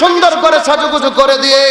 সুন্দর করে সাজুগুজু করে দিয়ে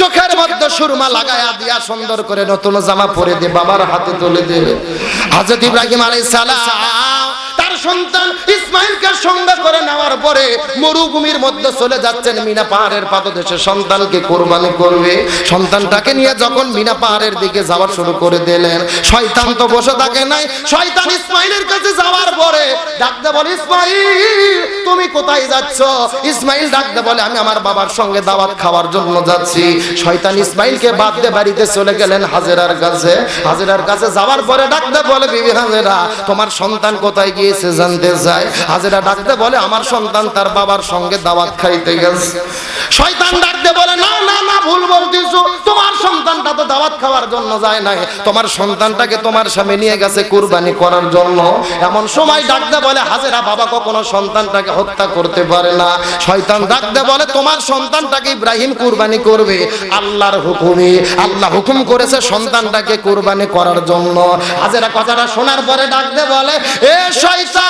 চোখের মধ্যে সুরমা লাগায়া দিয়া সুন্দর করে নতুন জামা পরে দিয়ে বাবার হাতে তুলে দিয়ে। হযরত ইব্রাহিম আলাইহিস সালাম সন্তান ইসমাইলকে সঙ্গে করে নেওয়ার পরে মরুভূমির মধ্যে চলে যাচ্ছেন মিনা পাহাড়ের পাদদেশে। সন্তানকে কোরবানি করবে। সন্তানটাকে নিয়ে যখন মিনা পাহাড়ের দিকে যাওয়া শুরু করে দিলেন, শয়তান তো বসে থাকে নাই। শয়তান ইসমাইলের কাছে যাওয়ার পরে ডাকতে বলে, ইসমাইল, তুমি কোথায় যাচ্ছ? ইসমাইল ডাকতে বলে, আমি আমার বাবার সঙ্গে দাওয়াত খাওয়ার জন্য যাচ্ছি। শয়তান ইসমাইলকে বাদ দিয়ে বাড়িতে চলে গেলেন হাজেরার কাছে। হাজেরার কাছে যাওয়ার পরে ডাকতে বলে, বিবি হাজেরা, তোমার সন্তান কোথায় গিয়েছে জানতে চায়। হাজেরা ডাকতে বলে, আমার সন্তান তার বাবার সঙ্গে দাওয়াত খাইতে গেছে। শয়তান ডাকতে বলে, না না না, ভুল বলতেছো। তোমার সন্তানটা তো দাওয়াত খাওয়ার জন্য যায় নাই। তোমার সন্তানটাকে তোমার সামনে নিয়ে গেছে কুরবানি করার জন্য। এমন সময় ডাকতে বলে, হাজেরা, বাবা কখনো সন্তানটাকে হত্যা করতে পারে না। শয়তান ডাকতে বলে, তোমার সন্তানটাকে ইব্রাহিম কুরবানি করবে। আল্লাহর হুকুমে, আল্লাহ হুকুম করেছে সন্তানটাকে কুরবানি করার জন্য। হাজেরা কথাটা শোনার পরে ডাকতে বলে, এ শয়তান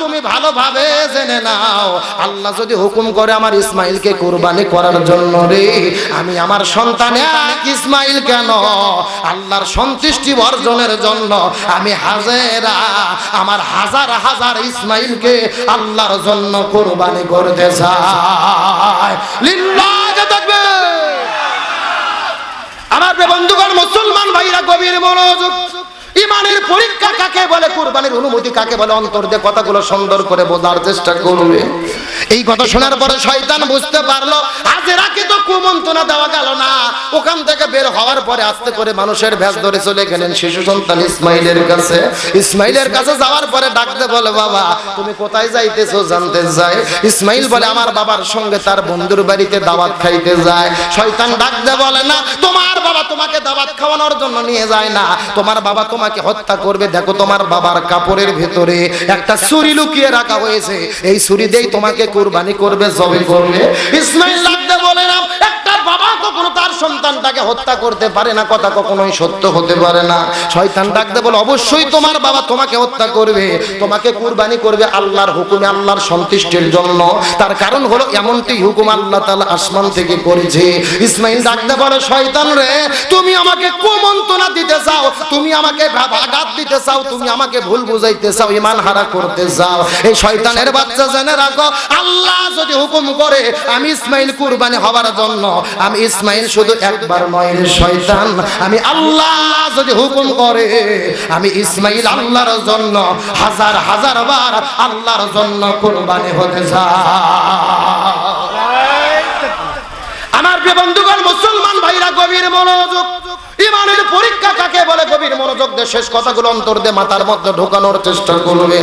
তুমি ভালোভাবে জেনে নাও। আল্লাহ যদি হুকুম করে আমার ইসমাইলকে কুরবানি করার জন্য রে, আমি আমার সন্তান ইসমাইল কেন? আল্লাহর সন্তুষ্টি জন্য আমি হাজেরা, আমার হাজার হাজার ইসমাইলকে আল্লাহর জন্য কুরবানি করতে চাই। আমার বন্ধুগণ, মুসলমান ভাইরা মনোযোগ ইমানের পরীক্ষা কাকে বলে, কুরবানির অনুমতি কাকে বলে, অন্তর দিয়ে কথাগুলো সুন্দর করে বোঝার চেষ্টা করবে। এই কথা শোনার পরে শয়তান বুঝতে পারল হাজেরাকে তো কুমন্ত্রণা দেওয়া গেল না। ওখান থেকে বের হওয়ার পরে আস্তে করে মানুষের ভেস ধরে চলে গেলেন শিশু সন্তান ইসমাইলের কাছে। ইসমাইলের কাছে যাওয়ার পরে ডাকতে বলে, বাবা, তুমি কোথায় যাইতেছো? জানতে চাই। ইসমাইল বলে, আমার বাবার সঙ্গে তার বন্ধুর বাড়িতে দাওয়াত খাইতে যায়। শয়তান ডাকতে বলে, না, তোমার বাবা তোমাকে দাওয়াত খাওয়ানোর জন্য নিয়ে যায় না। তোমার বাবা তোমাকে হত্যা করবে। দেখো তোমার বাবার কাপড়ের ভেতরে একটা ছুরি লুকিয়ে রাখা হয়েছে। এই ছুরি দিয়েই তোমাকে কুরবানি করবে জবে করবে। ইসমাইল লাগতে বলে না বাবা কখনো তার সন্তানটাকে হত্যা করতে পারে না, কথা কখনোই সত্য হতে পারে না। শয়তান ডাকতে বলে, অবশ্যই তোমার বাবা তোমাকে হত্যা করবে, তোমাকে কুরবানি করবে আল্লাহর হুকুমে, আল্লাহর সন্তুষ্টির জন্য। তার কারণ হলো এমনটি হুকুম আল্লাহ তাআলা আসমান থেকে করেছে। ইসমাইল ডাকতে বলে, শয়তান রে, তুমি আমাকে কুমন্ত্রণা দিতে চাও, তুমি আমাকে আঘাত দিতে চাও, তুমি আমাকে ভুল বুঝাইতে চাও ইমান হারা করতে চাও। এই শয়তানের বাচ্চা জেনে রাখো, আল্লাহ যদি হুকুম করে, আমি ইসমাইল কুরবানি হওয়ার জন্য আমি ইসমাইল শুধু একবার নয় রে শয়তান। আমি আল্লাহ যদি হুকুম করে, আমি ইসমাইল আল্লাহর জন্য হাজার হাজার বার আল্লাহর জন্য কুরবানি হতে চাই। আমার প্রিয় বন্ধুগণ, মুসলমান ভাইরা, গভীর মনোযোগ। ইমানের পরীক্ষা কাকে বলে? গভীর মনোযোগ দিয়ে শেষ কথাগুলো অন্তর দিয়ে মাথার মধ্যে ঢোকানোর চেষ্টা করবে।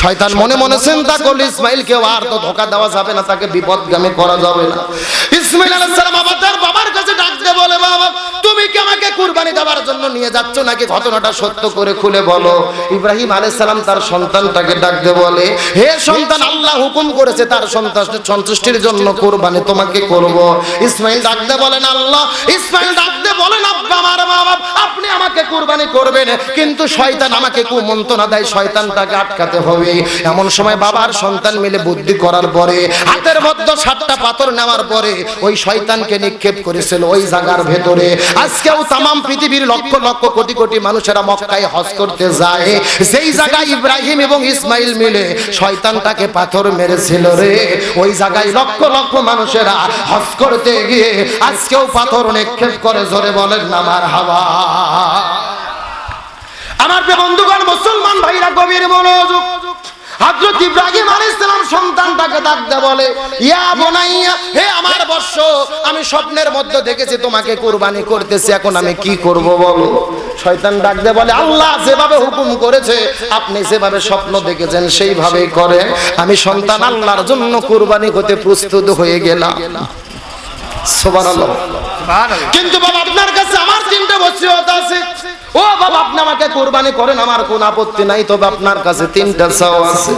শয়তান মনে মনে চিন্তা করলে ইসমাইলকে আর তো ধোকা দেওয়া যাবে না, তাকে বিপদগামী করা যাবে না। ইসমাইল আলাইহিস সালাম আবার তার বাবার কাছে ডাকতে বলে, বাবা, তুমি কি আমাকে কুরবানি দেওয়ার জন্য নিয়ে যাচ্ছ নাকি ঘটনাটা সত্য করে খুলে বলো? ইব্রাহিম আলাইহিস সালাম তার সন্তানটাকে ডাকতে বলে, হে সন্তান, আল্লাহ হুকুম করেছে তার সন্তান সন্তুষ্টির জন্য কুরবানি তোমাকে করব। ইসমাইল ডাকতে বলেন, আল্লাহ। ইসমাইল ডাকতে বলেন, আব্বা, আমার বাবা, আপনি আমাকে কুরবানি করবেন, কিন্তু শয়তান আমাকে কুমন্ত্রণা দেয়, শয়তানটাকে আটকাতে হবে। এমন সময় বাবার সন্তান মিলে বুদ্ধি করার পরে, হাতের মধ্যে সাতটা পাথর নেওয়ার পরে ওই শয়তানকে নিক্ষেপ করেছিল ওই জায়গার ভেতরে। আজকেও তামাম পৃথিবীর লক্ষ লক্ষ কোটি কোটি মানুষেরা মক্কায় হজ করতে যায়। সেই জায়গায় ইব্রাহিম এবং ইসমাইল মিলে শয়তানটাকে পাথর মেরেছিল রে। ওই জায়গায় লক্ষ লক্ষ মানুষেরা হজ করতে গিয়ে আজকেও পাথর নিক্ষেপ করে, জোরে বলেন আমার হাওয়া। আমার বন্ধুগণ, মুসলমান ভাইরা গভীর মনোযোগ হযরত ইব্রাহিম আলাইহিস সালাম সন্তানটাকে ডাকতে বলে ইয়া বুনাইয়া হে আমার বর্ষ আমি স্বপ্নের মধ্যে দেখেছি তোমাকে কুরবানি করতেছি এখন আমি কি করব বলো? শয়তান ডাকতে বলে আল্লাহ যেভাবে হুকুম করেছে আপনি যেভাবে স্বপ্ন দেখেছেন সেইভাবেই করেন আমি সন্তান আল্লাহর জন্য কুরবানি হতে প্রস্তুত হয়ে গেলাম। সুবহানাল্লাহ। কিন্তু বাবা আপনার কাছে আমার তিনটা বসিয়ত আছে। ও বাবা, আপনি আমাকে কোরবানি করেন, আমার কোন আপত্তি নাই, তবে আপনার কাছে তিনটা চাও আছে।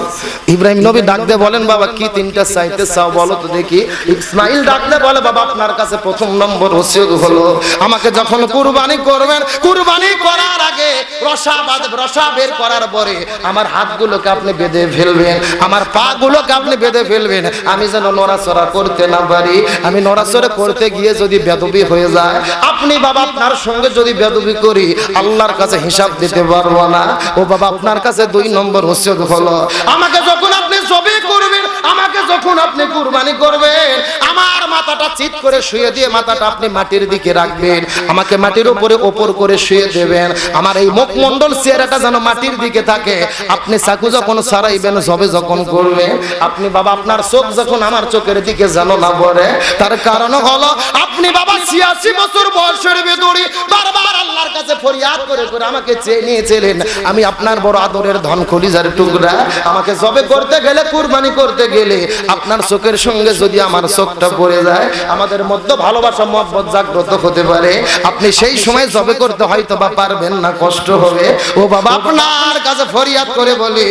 ইব্রাহিম নবী ডাকতে বলেন, বাবা, কি তিনটা চাইতে চাও বলো তো দেখি। ইসমাইল ডাকতে বলে, বাবা, আপনার কাছে প্রথম নম্বর ওসিয়ত হলো। আমাকে যখন কুরবানি করবেন, কুরবানি করার আগে রসা রসা বের করার পরে আমার হাতগুলোকে আপনি বেঁধে ফেলবেন, আমার পা গুলোকে আপনি বেঁধে ফেলবেন। আমি যেন নড়াচড়া করতে না পারি, আমি নড়াচড়া করতে গিয়ে যদি বেদবি হয়ে যায়, আপনি বাবা, আপনার সঙ্গে যদি বেদবি করি আল্লাহর কাছে হিসাব দিতে পারব না। ও বাবা, আপনার কাছে দুই নম্বর হচ্ছে হলো, আমাকে যখন আপনি জবে করবেন, আমাকে যখন আপনি কুরবানি করবেন, আমার মাথাটা চিত করে শুয়ে দিয়ে মাথাটা আপনি মাটির দিকে রাখবেন। আমাকে মাটির উপরে ওপর করে শুয়ে দেবেন। আমার এই মুখমণ্ডল চেহারাটা যেন মাটির দিকে থাকে। আপনি চাকু যখন সারাইবেন, জবে যখন করবেন, আপনি বাবা, আপনার চোখ যখন আমার চোখের দিকে যেন না পড়ে, তার কারণ হলো আপনি বাবা ছিয়াশি বছর বয়সের ভেতরে বারবার আল্লাহর কাছে ফরিয়াদ করে করে আমাকে চেয়ে নিয়েছিলেন। আমি আপনার বড় আদরের ধন খলিজার টুকরা। আমাকে জবে করতে গেলে, কুরবানি করতে গেলে আপনার চোখের সঙ্গে যদি আমার চোখটা পড়ে যায়, আমাদের মধ্যে ভালোবাসা, মহব্বত জাগ্রত হতে পারে। আপনি সেই সময় জবে করতে হয়তো বা পারবেন না, কষ্ট হবে। ও বাবা, আপনার কাছে ফরিয়াদ করে বলি,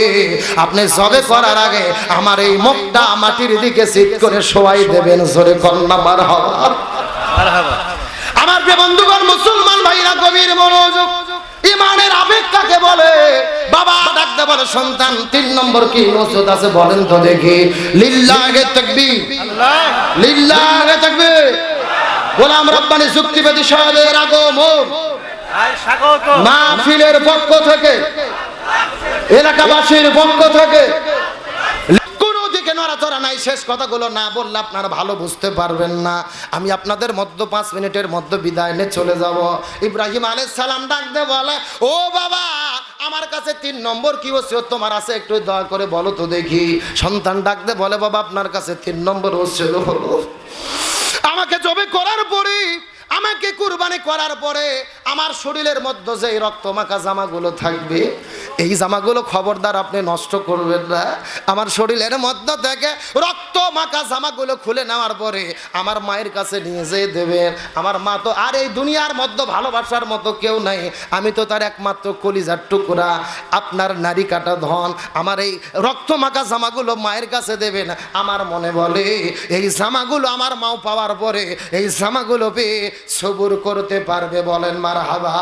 আপনি জবে করার আগে আমার এই মুখটা মাটির দিকে সিট করে শোয়াই দেবেন, জোরে কন্যা মার হওয়া আমার বন্ধুগণ, মুসলমান ভাইরা, গভীর মনোযোগ, ইমানের আবেগ কাকে বলে, বাবা বলে সন্তান তিন নম্বর কি নসুদ আছে বলেন তো দেখি। লিল্লাহে তাকবীর। লিল্লাহে তাকবীর। গোলাম রব্বানি যুক্তিবাদী সাহেবের আগমন। মাহফিলের পক্ষ থেকে এলাকাবাসীর পক্ষ থেকে। নড়াচড়া নাই শেষ কথাগুলো না বললে আপনারা ভালো বুঝতে পারবেন না। আমি আপনাদের মধ্য পাঁচ মিনিটের মধ্যে বিদায় নিয়ে চলে যাব। ইব্রাহিম আলাইহিস সালাম ডাকতে বলে ও বাবা আমার কাছে তিন নম্বর কি ওসিয়ত তোমার আছে? একটু দয়া করে বলো তো দেখি। সন্তান ডাকতে বলে, বাবা, আপনার কাছে তিন নম্বর ওসিয়ত হলো। আমাকে জবে করার পরে, আমাকে কুরবানি করার পরে, আমার শরীরের মধ্যে যে এই রক্ত মাখা জামাগুলো থাকবে এই জামাগুলো খবরদার আপনি নষ্ট করবেন না। আমার শরীরের মধ্য থেকে রক্ত মাখা জামাগুলো খুলে নেওয়ার পরে আমার মায়ের কাছে নিয়ে যেয়ে দেবেন। আমার মা তো আর এই দুনিয়ার মধ্যে ভালোবাসার মতো কেউ নাই। আমি তো তার একমাত্র কলিজার টুকরা। আপনার নারী কাটা ধন, আমার এই রক্ত মাখা জামাগুলো মায়ের কাছে দেবেন। আমার মনে বলে, এই জামাগুলো আমার মাও পাওয়ার পরে এই জামাগুলো পেয়ে সবুর করতে পারবে বলেন মার হাবা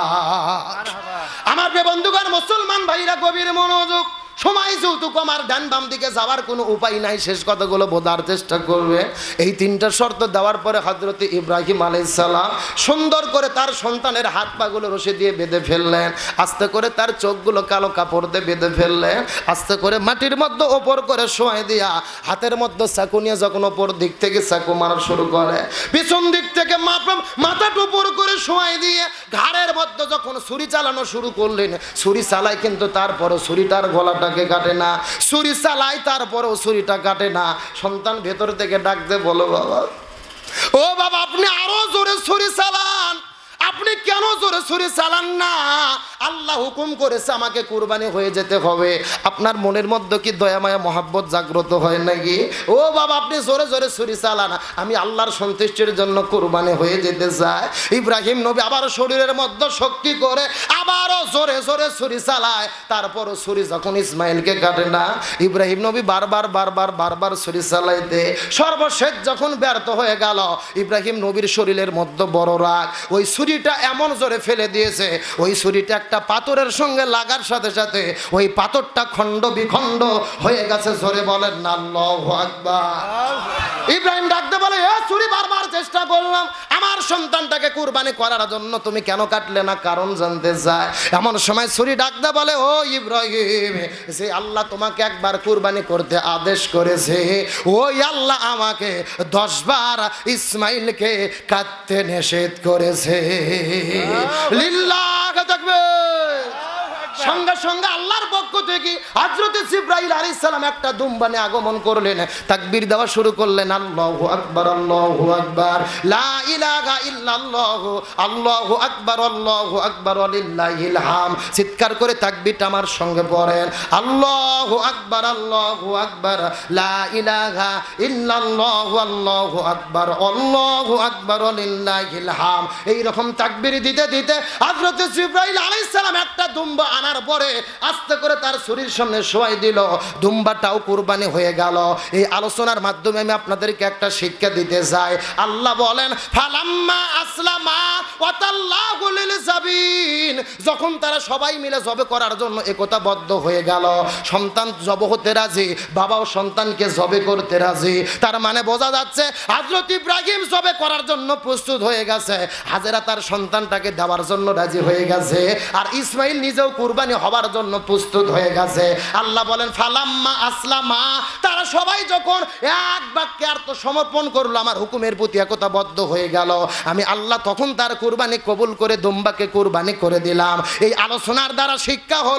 আমার বন্ধুগণ, মুসলমান ভাইরা, গভীর মনোযোগ, সময় যেহেতু আমার ডান বাম দিকে যাওয়ার কোনো উপায় নাই। শেষ কথাগুলো বোঝার চেষ্টা করবে। এই তিনটা শর্ত দেওয়ার পরে হজরত ইব্রাহিম আলাইসাল্লাম সুন্দর করে তার সন্তানের হাত পাগুলো রসে দিয়ে বেঁধে ফেললেন। আস্তে করে তার চোখগুলো কালো কাপড় দিয়ে বেঁধে ফেললেন। আস্তে করে মাটির মধ্যে ওপর করে শোয়াই দিয়া হাতের মধ্যে চাকু নিয়ে যখন ওপর দিক থেকে চাকু মারা শুরু করে, পিছন দিক থেকে মাপা মাথাটা উপর করে শোয়াই দিয়ে ঘাড়ের মধ্যে যখন ছুরি চালানো শুরু করলেন, ছুরি চালায় কিন্তু তারপরও ছুরিটার গলাটাকে কাটে না। ছুরি চালায় তারপরও ছুরিটা কাটে না। সন্তান ভেতর থেকে ডাকতে বলো, বাবা। ও বাবা, আপনি আরও জোরে ছুরি চালান। আপনি কেন জোরে ছুরি চালান না? আল্লাহ হুকুম করেছে, আমাকে কুরবানি হয়ে যেতে হবে। আপনার মনের মধ্যে কি দয়া, মায়া, মহাব্বত জাগ্রত হয় নাকি? ও বাবা, আপনি জোরে জোরে ছুরি চালান। আমি আল্লাহর সন্তুষ্টির জন্য কুরবানি হয়ে যেতে চাই। ইব্রাহিম নবী আবার শরীরের মধ্যে শক্তি করে আবারও জোরে জোরে ছুরি চালায়। তারপরও ছুরি যখন ইসমাইলকে কাটে না, ইব্রাহিম নবী বারবার বারবার বারবার ছুরি চালাইতে সর্বশেষ যখন ব্যর্থ হয়ে গেল, ইব্রাহিম নবীর শরীরের মধ্যে বড় রাগ। ওই ছুরিটা এমন জোরে ফেলে দিয়েছে, ওই ছুরিটা একটা পাথরের সঙ্গে লাগার সাথে সাথে ওই পাথরটা খণ্ড বিখণ্ড হয়ে গেছে জোরে বলেন না আল্লাহু আকবার। ইব্রাহিম ডাকতে বলে এ ছুরি বারবার চেষ্টা করলাম। আমার সন্তানটাকে কুরবানি করার জন্য তুমি কেন কাটলে না? কারণ জানতে চায় এমন সময় ছুরি ডাকতে বলে ও ইব্রাহিম যে আল্লাহ তোমাকে একবার কুরবানি করতে আদেশ করেছে ওই আল্লাহ আমাকে দশবার ইসমাইলকে কাটতে নিষেধ করেছে। থাকবে সঙ্গে সঙ্গে আল্লাহর পক্ষ থেকে হযরত জিব্রাইল আলাইহিস সালাম একটা দুম্বানে আগমন করলেন। তাকবীর দেওয়া শুরু করলেন, আল্লাহু আকবার আল্লাহু আকবার আল্লাহু আকবার আল্লাহু আকবার লিল্লাহিল হাম। চিৎকার করে তাকবীরটা আমার সঙ্গে পড়েন, আল্লাহু আকবার আল্লাহু আকবার, লা ইলাহা ইল্লাল্লাহ, আল্লাহু আকবার আল্লাহু আকবার লিল্লাহিল হাম। এই রকম তাকবীর দিতে দিতে হযরত জিব্রাইল আলাইহিস সালাম একটা দুম্বা আনার পরে আস্তে করে তার শরীর সামনে শোয়াই দিল। দুম্বাটাও কুরবানি হয়ে গেল। এই আলোচনার মাধ্যমে আমি আপনাদেরকে একটা শিক্ষা দিতে চাই। আল্লাহ বলেন, ফালাম্মা আসলামা যখন তারা সবাই মিলে জবে করার জন্য একতাবদ্ধ হয়ে গেল। সন্তান জব হতে রাজি, বাবাও সন্তানকে জবে করতে রাজি। তার মানে বোঝা যাচ্ছে, হযরত ইব্রাহিম জবে করার জন্য প্রস্তুত হয়ে গেছে। হাজেরা তার সন্তানটাকে দেওয়ার জন্য রাজি হয়ে গেছে। আর ইসমাইল নিজেও কুরবানি হবার জন্য প্রস্তুত হয়ে গেছে। আল্লাহ বলেন, ফালাম্মা আসলামা। তারা সবাই যখন এক বাক্যে আত্মসমর্পণ করল, আমার হুকুমের প্রতি একতাবদ্ধ হয়ে গেল। আমি আল্লাহ তখন তার কুরবানি কবুল করে দুম্বাকে কুরবানি করে দিলাম। এই আলোচনার দ্বারা শিক্ষা হলো